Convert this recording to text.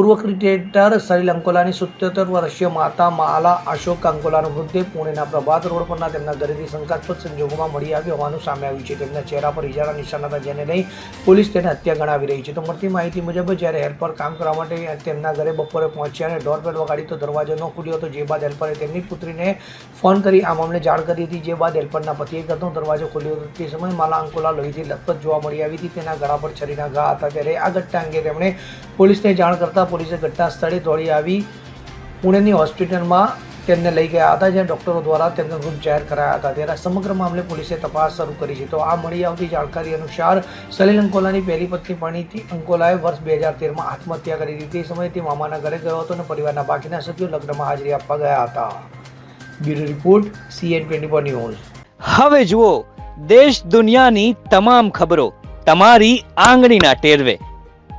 પૂર્વ ક્રિકેટર સલીલ અંકોલાની સિત્યોતેર વર્ષીય માતા માલા અશોક અંકોલાનો મૃતદેહ પુણેના પ્રભાત રોડ પરના તેમના ઘરેથી શંકાસ્પદ સંજોગોમાં મળી આવ્યો હોવાનું સામે આવ્યું છે. તેમના ચહેરા પર ઇજાના નિશાન હતા, જેને લઈ પોલીસ તેને હત્યા ગણાવી રહી છે. તો મળતી માહિતી મુજબ, જ્યારે હેલ્પર કામ કરવા માટે તેમના ઘરે બપોરે પહોંચ્યા અને ડોરબેલ વગાડી તો દરવાજો ન ખુલ્યો હતો, જે બાદ હેલ્પરે તેમની પુત્રીને ફોન કરી આ મામલે જાણ કરી હતી, જે બાદ હેલ્પરના પતિએ કરતો દરવાજો ખોલ્યો હતો. તે સમયે માલા અંકોલા લોહીથી લથપથ જોવા મળી આવી હતી. તેના ગળા પર છરીના ઘા હતા. ત્યારે આ ઘટના અંગે તેમણે પોલીસને જાણ કરતાં પોલીસે ઘટના સ્થળે દોડી આવી પુણેની હોસ્પિટલમાં તેમને લઈ ગયા હતા, જ્યાં ડૉક્ટરો દ્વારા તેમને મૃત જાહેર કરાયા હતા. ત્યારે સમગ્ર મામલે પોલીસે તપાસ શરૂ કરી છે. તો આ મળી આવતી જાણકારી અનુસાર સલીલ અંકોલાની પહેલી પત્ની પરિણીતિ અંકોલાએ વર્ષ બે હજાર તેરમાં આત્મહત્યા કરી હતી. તે સમયે તે મામાના ઘરે ગયો હતો અને પરિવારના બાકીના સભ્યો લગ્નમાં હાજરી આપવા ગયા હતા. Bureau report, CN twenty four news. હવે જુઓ, દેશ દુનિયાની તમામ ખબરો તમારી આંગળીના ટેરવે.